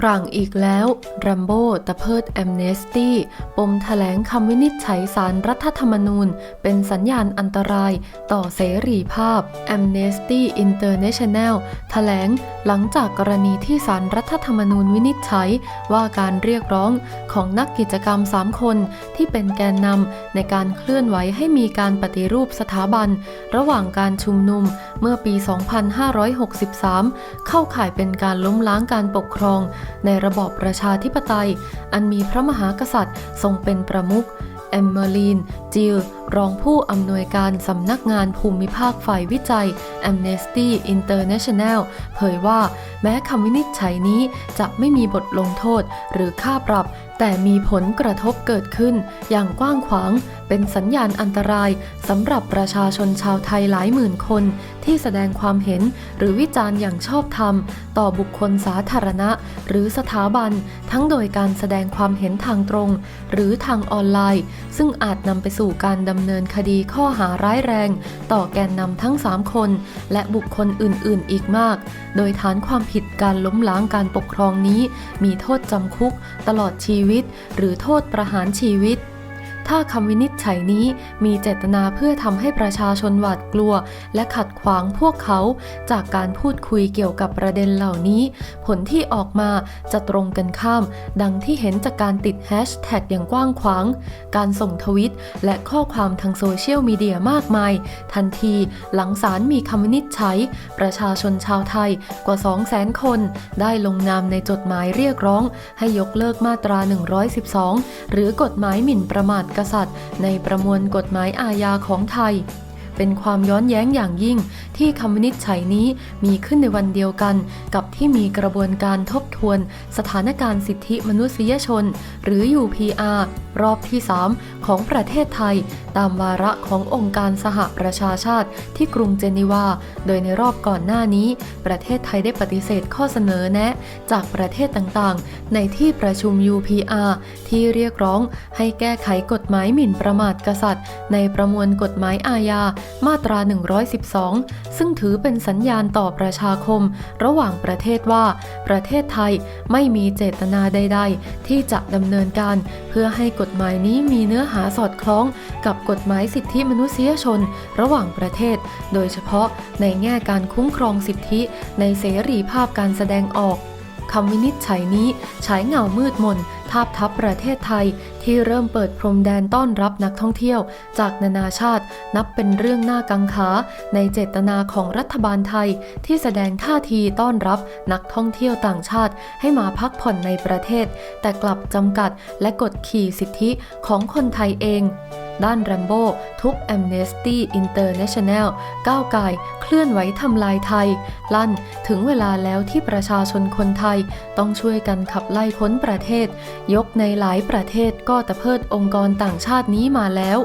ครั้งอีกแล้วรัมโบ้ตะเพิดแอมเนสตี้ปมแถลงคำวินิจฉัยสารรัฐธรรมนูญ เป็นสัญญาณอันตรายต่อเสรีภาพ Amnesty International แถลงหลังจากกรณีที่สารรัฐธรรมนูญวินิจฉัย ว่าการเรียกร้องของนักกิจกรรม 3 คนที่เป็นแกนนำในการเคลื่อนไหวให้มีการปฏิรูปสถาบัน ระหว่างการชุมนุมเมื่อปี 2563 เข้าข่ายเป็นการล้มล้างการปกครองในระบอบประชาธิปไตย อันมีพระมหากษัตริย์ทรงเป็นประมุขแอมเมอรีน จิล รองผู้อำนวยการสำนักงานภูมิภาคฝ่ายวิจัย Amnesty International เผยว่า แม้คำวินิจฉัยนี้จะไม่มีบทลงโทษหรือค่าปรับ แต่มีผลกระทบเกิดขึ้นอย่างกว้างขวาง เป็นสัญญาณอันตรายสำหรับประชาชนชาวไทยหลายหมื่นคน ที่แสดงความเห็นหรือวิจารณ์อย่างชอบธรรม ต่อบุคคลสาธารณะ หรือสถาบัน ทั้งโดยการแสดงความเห็นทางตรง หรือทางออนไลน์ ซึ่งอาจนำไปสู่การดำเนินคดีข้อหาร้ายแรง ต่อแกนนำทั้ง 3 คน และบุคคลอื่น ๆ อีกมาก โดยฐานความผิดการล้มล้างการปกครองนี้ มีโทษจำคุก ตลอดชีวิต หรือโทษประหารชีวิต ถ้าคำวินิจฉัยนี้มีเจตนาเพื่อทำให้ประชาชนหวาดกลัว และขัดขวางพวกเขาจากการพูดคุยเกี่ยวกับประเด็นเหล่านี้ ผลที่ออกมาจะตรงกันข้าม ดังที่เห็นจากการติดแฮชแท็กอย่างกว้างขวาง การส่งทวิต และข้อความทางโซเชียลมีเดียมากมาย ทันทีหลังศาลมีคำวินิจฉัย ประชาชนชาวไทยกว่า 200,000 คน ได้ลงนามในจดหมายเรียกร้อง ให้ยกเลิกมาตรา 112 หรือกฎหมายหมิ่นประมาทกษัตริย์ ในประมวลกฎหมายอาญาของไทย เป็นความย้อนแย้งอย่างยิ่ง ที่คำวินิจฉัยนี้มีขึ้นในวันเดียวกัน กับที่มีกระบวนการทบทวน สถานการณ์สิทธิมนุษยชน หรือ UPR รอบที่ 3 ของประเทศไทย ตามวาระขององค์การสหประชาชาติ ที่กรุงเจนีวา โดยในรอบก่อนหน้านี้ ประเทศไทยได้ปฏิเสธข้อเสนอแนะ จากประเทศต่างๆ ในที่ประชุม UPR ที่เรียกร้องให้แก้ไขกฎหมายหมิ่นประมาทกษัตริย์ ในประมวลกฎหมายอาญามาตรา 112 ซึ่งถือเป็นสัญญาณต่อประชาคม ระหว่างประเทศว่า ประเทศไทยไม่มีเจตนาใด ๆ ที่จะดำเนินการ เพื่อให้กฎหมายนี้มีเนื้อหาสอดคล้อง กับกฎหมายสิทธิมนุษยชน ระหว่างประเทศ โดยเฉพาะในแง่การคุ้มครองสิทธิในเสรีภาพการแสดงออก คำวินิจฉัยนี้ฉายเงามืดมนทาบทับประเทศไทยที่เริ่มเปิดพรมแดนต้อนรับนักท่องเที่ยว จากนานาชาตินับเป็นเรื่องน่ากังขา ในเจตนาของรัฐบาลไทยที่แสดงท่าทีต้อนรับนักท่องเที่ยวต่างชาติ ให้มาพักผ่อนในประเทศ แต่กลับจำกัดและกดขี่สิทธิของคนไทยเอง ด้านแรมโบ้ทุบ Amnesty International ก้าวไกลเคลื่อนไหวทำลายไทย ลั่นถึงเวลาแล้วที่ประชาชนคนไทย ต้องช่วยกันขับไล่พ้นประเทศ ยกในหลายประเทศก็ตะเพิดองค์กรต่างชาตินี้มาแล้ว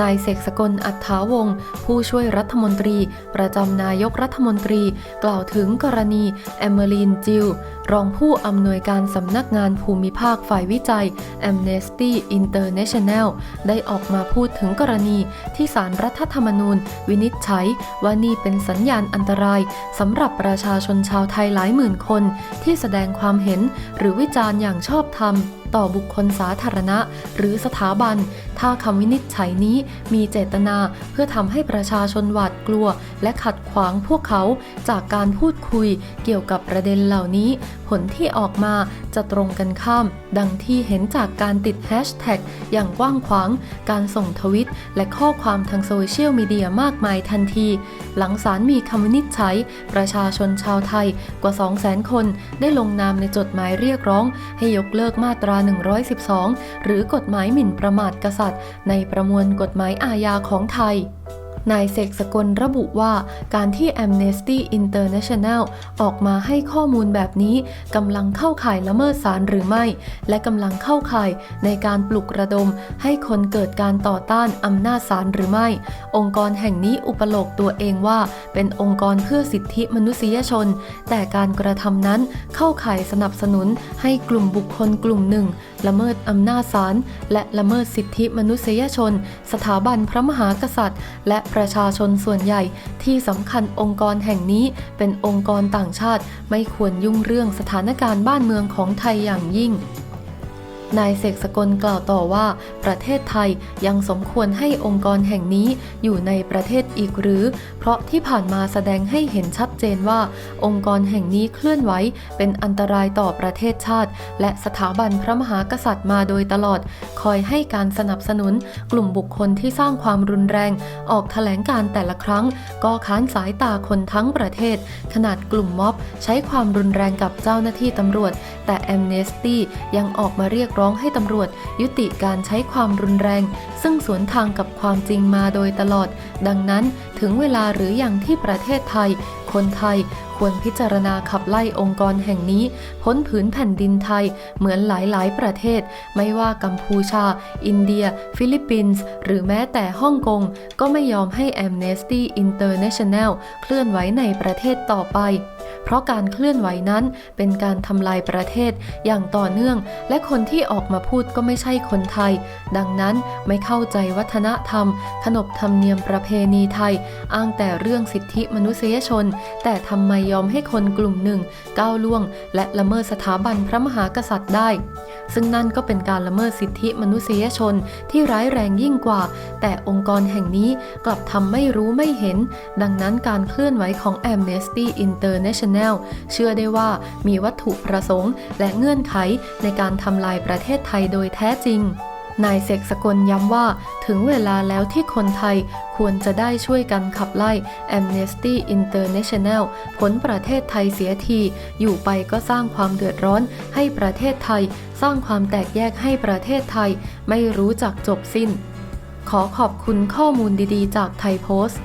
นายเสกสกลอัฏฐาวงศ์ผู้ช่วยรัฐมนตรี ประจำนายกรัฐมนตรี กล่าวถึงกรณีแอมเมลีนจิล รองผู้อำนวยการสำนักงานภูมิภาคฝ่ายวิจัย Amnesty International ได้ออกมาพูดถึงกรณีที่สารรัฐธรรมนูญ วินิจฉัยว่านี่เป็นสัญญาณอันตรายสำหรับประชาชนชาวไทยหลายหมื่นคน ที่แสดงความเห็นหรือวิจารณ์อย่างชอบธรรม ต่อบุคคลสาธารณะ หรือสถาบัน ถ้าคำวินิจฉัยนี้มีเจตนาเพื่อทำให้ประชาชนหวาดกลัว และขัดขวางพวกเขาจากการพูดคุยเกี่ยวกับประเด็นเหล่านี้ ผลที่ออกมาจะตรงกันข้าม ดังที่เห็นจากการติดแฮชแท็กอย่างกว้างขวาง การส่งทวิต และข้อความทางโซเชียลมีเดียมากมายทันที หลังศาลมีคำวินิจฉัย ประชาชนชาวไทยกว่า 200,000 คน ได้ลงนามในจดหมายเรียกร้อง ให้ยกเลิกมาตรา112 หรือกฎหมายหมิ่นประมาทกษัตริย์ ในประมวลกฎหมายอาญาของไทย นายเสกสกลระบุว่าการที่ Amnesty International ออกมาให้ข้อมูลแบบนี้กำลังเข้าข่ายละเมิดศาลหรือไม่ และกำลังเข้าข่ายในการปลุกระดม ให้คนเกิดการต่อต้านอำนาจศาลหรือไม่ องค์กรแห่งนี้อุปโลกตัวเองว่า เป็นองค์กรเพื่อสิทธิมนุษยชน แต่การกระทำนั้นเข้าข่ายสนับสนุนให้กลุ่มบุคคลกลุ่มหนึ่ง ละเมิดอำนาจศาลและละเมิดสิทธิมนุษยชน สถาบันพระมหากษัตริย์ และประชาชนส่วนใหญ่ ที่สำคัญองค์กรแห่งนี้เป็นองค์กรต่างชาติ ไม่ควรยุ่งเรื่องสถานการณ์บ้านเมืองของไทยอย่างยิ่ง นายเสกสกลกล่าวต่อว่า ประเทศไทยยังสมควรให้องค์กรแห่งนี้อยู่ในประเทศอีกหรือ เพราะที่ผ่านมาแสดงให้เห็นชัดเจนว่า องค์กรแห่งนี้เคลื่อนไหวเป็นอันตรายต่อประเทศชาติ และสถาบันพระมหากษัตริย์มาโดยตลอด คอยให้การสนับสนุน กลุ่มบุคคลที่สร้างความรุนแรง ออกแถลงการแต่ละครั้ง ก็ค้านสายตาคนทั้งประเทศ ขนาดกลุ่มม็อบ ใช้ความรุนแรงกับเจ้าหน้าที่ตำรวจ แต่แอมเนสตี้ยังออกมาเรียกร้องร้องให้ตำรวจยุติการใช้ความรุนแรง ซึ่งสวนทางกับความจริงมาโดยตลอด ดังนั้น ถึงเวลาหรืออย่างที่ประเทศไทย คนไทยควรพิจารณาขับไล่องค์กรแห่งนี้ พ้นผืนแผ่นดินไทยเหมือนหลาย ๆ ประเทศ ไม่ว่ากัมพูชา อินเดีย ฟิลิปปินส์ หรือแม้แต่ฮ่องกง ก็ไม่ยอมให้ Amnesty International เคลื่อนไหวในประเทศต่อไป เพราะการเคลื่อนไหวนั้นเป็นการทำลายประเทศอย่างต่อเนื่อง และคนที่ออกมาพูดก็ไม่ใช่คนไทย ดังนั้นไม่เข้าใจวัฒนธรรม ขนบธรรมเนียมประเพณีไทยอ้างแต่เรื่องสิทธิมนุษยชน แต่ทำไมยอมให้คนกลุ่มหนึ่ง ก้าวล่วง และละเมิดสถาบันพระมหากษัตริย์ได้ ซึ่งนั่นก็เป็นการละเมิดสิทธิมนุษยชนที่ร้ายแรงยิ่งกว่า แต่องค์กรแห่งนี้กลับทำไม่รู้ไม่เห็น ดังนั้นการเคลื่อนไหวของ Amnesty International เชื่อได้ว่ามีวัตถุประสงค์และเงื่อนไขในการทำลายประเทศไทยโดยแท้จริง นายเสกสกลย้ำว่าถึงเวลาแล้วที่คนไทยควรจะได้ช่วยกันขับไล่ Amnesty International ผลประเทศไทยเสียที อยู่ไปก็สร้างความเดือดร้อนให้ประเทศไทย สร้างความแตกแยกให้ประเทศไทย ไม่รู้จักจบสิ้น ขอขอบคุณข้อมูลดีๆ จากไทยโพสต์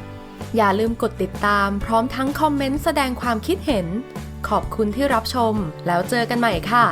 อย่าลืมกดติดตามพร้อมทั้งคอมเมนต์แสดงความคิดเห็น ขอบคุณที่รับชม แล้วเจอกันใหม่ค่ะ